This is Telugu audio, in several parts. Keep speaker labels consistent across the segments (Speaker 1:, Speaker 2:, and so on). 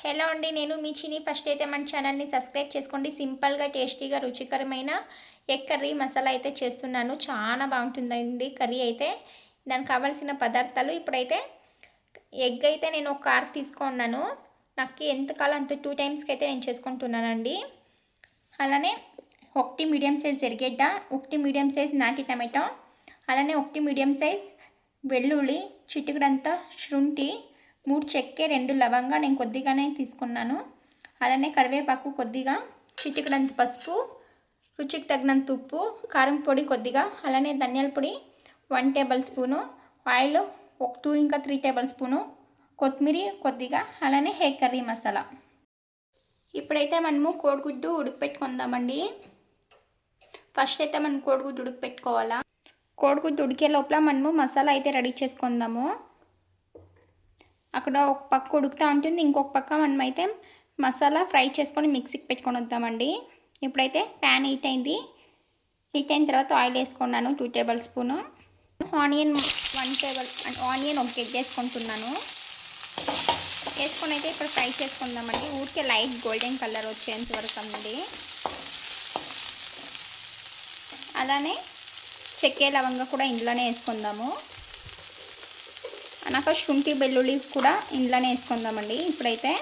Speaker 1: హలో అండి నేను మీ చిని. ఫస్ట్ అయితే మన ఛానల్ని సబ్స్క్రైబ్ చేసుకోండి. సింపుల్గా టేస్టీగా రుచికరమైన ఎగ్ కర్రీ మసాలా అయితే చేస్తున్నాను. చాలా బాగుంటుందండి కర్రీ అయితే. దానికి కావాల్సిన పదార్థాలు ఇప్పుడైతే ఎగ్ అయితే నేను ఒక కార్ తీసుకున్నాను. నాకు ఎంత కాలం అంత టూ టైమ్స్కి అయితే నేను చేసుకుంటున్నానండి. అలానే ఒకటి మీడియం సైజ్ ఎరిగడ్డ ఒకటి మీడియం సైజ్ నాటి టమాటో అలానే ఒకటి మీడియం సైజ్ వెల్లుల్లి చిటికడంతా శృంఠి మూడు చెక్కే రెండు లవంగా నేను కొద్దిగానే తీసుకున్నాను. అలానే కరివేపాకు కొద్దిగా చిటికడంత పసుపు రుచికి తగినంత ఉప్పు కారం పొడి కొద్దిగా అలానే ధనియాల పొడి వన్ టేబుల్ స్పూను ఆయిల్ ఒక టూ ఇంకా త్రీ టేబుల్ స్పూను కొత్తిమీర కొద్దిగా అలానే హే కర్రీ మసాలా. ఇప్పుడైతే మనము కోడిగుడ్డు ఉడకపెట్టుకుందామండి. ఫస్ట్ అయితే మనం కోడిగుడ్డు ఉడకపెట్టుకోవాలా. కోడిగుడ్డు ఉడికే లోపల మనము మసాలా అయితే రెడీ చేసుకుందాము. అక్కడ ఒక పక్క ఉడుకుతూ ఉంటుంది ఇంకొక పక్క మనం అయితే మసాలా ఫ్రై చేసుకొని మిక్సీకి పెట్టుకొని వద్దామండి. ఇప్పుడైతే ప్యాన్ హీట్ అయింది. హీట్ అయిన తర్వాత ఆయిల్ వేసుకున్నాను two tablespoon. Onion one tablespoon onion గెడ్ వేసుకుంటున్నాను. వేసుకొని అయితే ఇప్పుడు ఫ్రై చేసుకుందామండి. ఊరికే లైట్ గోల్డెన్ కలర్ వచ్చేంత వరకు అండి అలానే చెక్కే లవంగా కూడా ఇందులోనే వేసుకుందాము. అనక శుంఠి వెల్లుల్లి కూడా ఇందులోనే వేసుకుందామండి. ఇప్పుడైతే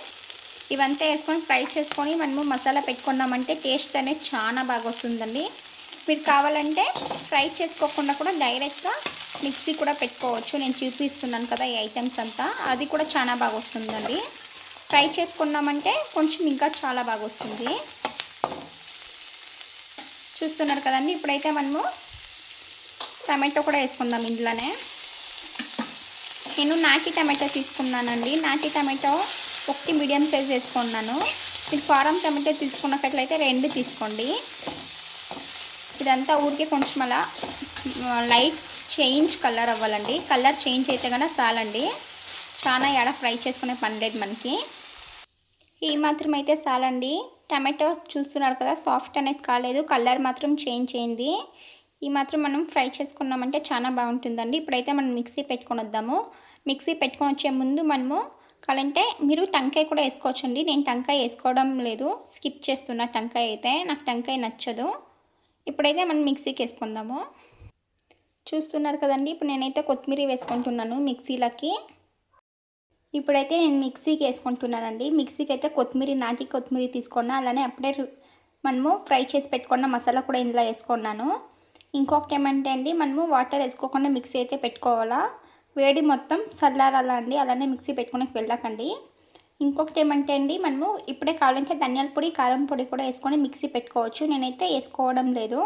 Speaker 1: ఇవంతా వేసుకొని ఫ్రై చేసుకొని మనము మసాలా పెట్టుకున్నామంటే టేస్ట్ అనేది చాలా బాగా వస్తుందండి. మీరు కావాలంటే ఫ్రై చేసుకోకుండా కూడా డైరెక్ట్గా మిక్సీ కూడా పెట్టుకోవచ్చు. నేను చూపిస్తున్నాను కదా ఈ ఐటమ్స్ అంతా. అది కూడా చాలా బాగా వస్తుందండి. ఫ్రై చేసుకున్నామంటే కొంచెం ఇంకా చాలా బాగా వస్తుంది. చూస్తున్నారు కదండి. ఇప్పుడైతే మనము టమాటో కూడా వేసుకుందాం ఇందులోనే. నేను నాటి టమాటో తీసుకున్నానండి. నాటి టమాటో ఒకటి మీడియం సైజ్ వేసుకున్నాను. మీరు ఫారం టమాటో తీసుకున్నట్లయితే రెండు తీసుకోండి. ఇదంతా ఊరికే కొంచెం అలా లైట్ చేంజ్ కలర్ అవ్వాలండి. కలర్ చేంజ్ అయితే కనుక చాలండి. చాలా ఎడ ఫ్రై చేసుకునే పని లేదు మనకి. ఈ మాత్రం అయితే చాలండి. టమాటో చూస్తున్నారు కదా సాఫ్ట్ అనేది కాలేదు. కలర్ మాత్రం చేంజ్ అయింది. ఈ మాత్రం మనం ఫ్రై చేసుకున్నామంటే చాలా బాగుంటుందండి. ఇప్పుడైతే మనం మిక్సీ పెట్టుకొని వద్దాము మిక్సీ పెట్టుకొని వచ్చే ముందు మనము కావాలంటే మీరు టంకాయ కూడా వేసుకోవచ్చండి. నేను టంకాయ వేసుకోవడం లేదు. స్కిప్ చేస్తున్నా టంకాయ అయితే. నాకు టంకాయ నచ్చదు. ఇప్పుడైతే మనం మిక్సీకి వేసుకుందాము. చూస్తున్నారు కదండి. ఇప్పుడు నేనైతే కొత్తిమీర వేసుకుంటున్నాను మిక్సీలకి. ఇప్పుడైతే నేను మిక్సీకి వేసుకుంటున్నానండి. మిక్సీకి అయితే కొత్తిమీర నాటి కొత్తిమీర తీసుకున్నా అలానే అప్పుడే మనము ఫ్రై చేసి పెట్టుకున్న మసాలా కూడా ఇందులో వేసుకున్నాను. ఇంకొకటి ఏమంటే అండి మనము వాటర్ వేసుకోకుండా మిక్సీ అయితే పెట్టుకోవాలా? వేడి మొత్తం చల్లారాలండి. అలానే మిక్సీ పెట్టుకునే వెళ్ళకండి. ఇంకొకటి ఏమంటే అండి మనము ఇప్పుడే కావాలంటే ధనియాల పొడి కారం పొడి కూడా వేసుకొని మిక్సీ పెట్టుకోవచ్చు. నేనైతే వేసుకోవడం లేదు.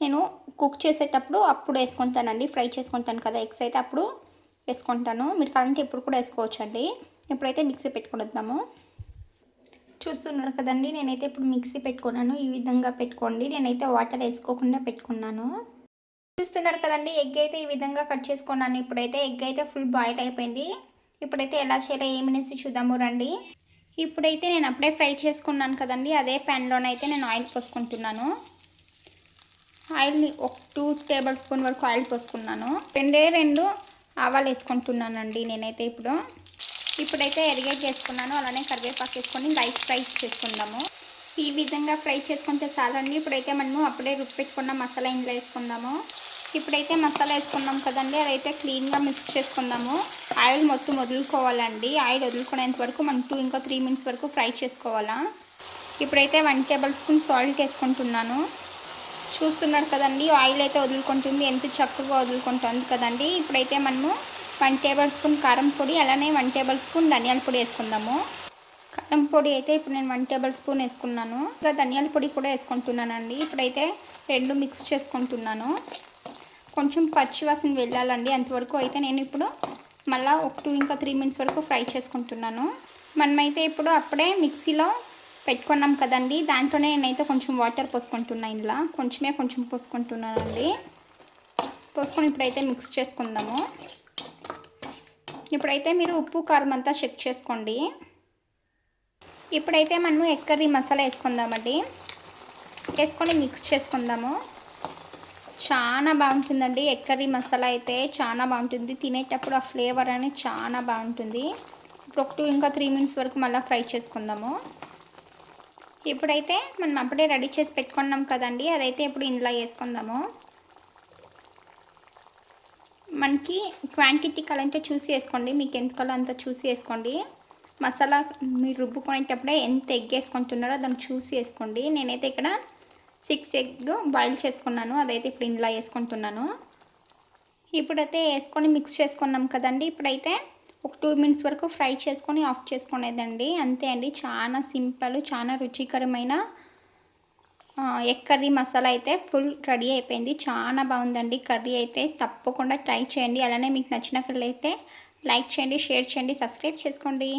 Speaker 1: నేను కుక్ చేసేటప్పుడు అప్పుడు వేసుకుంటానండి. ఫ్రై చేసుకుంటాను కదా ఎగ్స్ అయితే అప్పుడు వేసుకుంటాను. మీరు కావాలంటే ఇప్పుడు కూడా వేసుకోవచ్చు అండి ఇప్పుడైతే మిక్సీ పెట్టుకుని వద్దాము. చూస్తున్నారు కదండి నేనైతే ఇప్పుడు మిక్సీ పెట్టుకున్నాను. ఈ విధంగా పెట్టుకోండి. నేనైతే వాటర్ వేసుకోకుండా పెట్టుకున్నాను. చూస్తున్నారు కదండి ఎగ్ అయితే ఈ విధంగా కట్ చేసుకున్నాను. ఇప్పుడైతే ఎగ్ అయితే ఫుల్ బాయిల్ అయిపోయింది. ఇప్పుడైతే ఎలా చేయాలో ఏమినేసి చూద్దాము రండి. ఇప్పుడైతే నేను అప్పుడే ఫ్రై చేసుకున్నాను కదండి. అదే ప్యాన్లోనైతే నేను ఆయిల్ పోసుకుంటున్నాను. ఆయిల్ని ఒక టూ టేబుల్ స్పూన్ వరకు ఆయిల్ పోసుకున్నాను. రెండే రెండు ఆవాలు వేసుకుంటున్నానండి నేనైతే ఇప్పుడు. ఇప్పుడైతే ఎరిగేట్ చేసుకున్నాను అలానే కరివేపాకు వేసుకొని లైట్ ఫ్రై చేసుకుందాము. ఈ విధంగా ఫ్రై చేసుకుంటే చాలండి. ఇప్పుడైతే మనము అప్పుడే రుబ్బి పెట్టుకున్న మసాలా ఇందులో వేసుకుందాము. ఇప్పుడైతే మసాలా వేసుకున్నాం కదండి. అదైతే క్లీన్గా మిక్స్ చేసుకుందాము. ఆయిల్ మొత్తం వదులుకోవాలండి. ఆయిల్ వదులుకునేంత వరకు మనం టూ ఇంకా త్రీ మినిట్స్ వరకు ఫ్రై చేసుకోవాలా. ఇప్పుడైతే వన్ టేబుల్ స్పూన్ సాల్ట్ వేసుకుంటున్నాను. చూస్తున్నారు కదండి ఆయిల్ అయితే వదులుకుంటుంది. ఎంత చక్కగా వదులుకుంటుంది కదండి. ఇప్పుడైతే మనము వన్ టేబుల్ స్పూన్ కారం పొడి అలానే వన్ టేబుల్ స్పూన్ ధనియాల పొడి వేసుకుందాము. కారం పొడి అయితే ఇప్పుడు నేను వన్ టేబుల్ స్పూన్ వేసుకున్నాను. ఇంకా ధనియాల పొడి కూడా వేసుకుంటున్నానండి. ఇప్పుడైతే రెండు మిక్స్ చేసుకుంటున్నాను. కొంచెం పచ్చి వాసన వెళ్ళాలండి. అంతవరకు అయితే నేను ఇప్పుడు మళ్ళీ ఒక టూ ఇంకా త్రీ మినిట్స్ వరకు ఫ్రై చేసుకుంటున్నాను. మనమైతే ఇప్పుడు అప్పుడే మిక్సీలో పెట్టుకున్నాం కదండి. దాంట్లోనే నేనైతే కొంచెం వాటర్ పోసుకుంటున్నాను ఇలా కొంచెమే కొంచెం పోసుకుంటున్నానండి. పోసుకొని ఇప్పుడైతే మిక్స్ చేసుకుందాము. ఇప్పుడైతే మీరు ఉప్పు కారం అంతా చెక్ చేసుకోండి. ఇప్పుడైతే మనము ఎగ్ కర్రీ మసాలా వేసుకుందామండి. వేసుకొని మిక్స్ చేసుకుందాము. చాలా బాగుంటుందండి ఎగ్ కర్రీ మసాలా అయితే చాలా బాగుంటుంది. తినేటప్పుడు ఆ ఫ్లేవర్ అనేది చాలా బాగుంటుంది. ఇప్పుడు ఒక టూ ఇంకా త్రీ మినిట్స్ వరకు మళ్ళీ ఫ్రై చేసుకుందాము. ఇప్పుడైతే మనం అప్పుడే రెడీ చేసి పెట్టుకున్నాం కదండి అదైతే ఇప్పుడు ఇందులో వేసుకుందాము. మనకి క్వాంటిటీ కలంటే చూసి వేసుకోండి మీకు ఎంత కలో అంత చూసి వేసుకోండి. మసాలా మీరు రుబ్బుకునేటప్పుడే ఎంత ఎగ్ వేసుకుంటున్నారో దాన్ని చూసి వేసుకోండి. నేనైతే ఇక్కడ సిక్స్ ఎగ్ బాయిల్ చేసుకున్నాను. అదైతే ఇప్పుడు ఇందులో వేసుకుంటున్నాను. ఇప్పుడైతే వేసుకొని మిక్స్ చేసుకున్నాం కదండి. ఇప్పుడైతే ఒక టూ మినిట్స్ వరకు ఫ్రై చేసుకొని ఆఫ్ చేసుకునేదండి. అంతే అండి. చాలా సింపుల్ చాలా రుచికరమైన ఎగ్ కర్రీ మసాలా అయితే ఫుల్ రెడీ అయిపోయింది. చాలా బాగుందండి. కర్రీ అయితే తప్పకుండా ట్రై చేయండి. అలానే మీకు నచ్చినట్లయితే లైక్ చేయండి షేర్ చేయండి సబ్స్క్రైబ్ చేసుకోండి.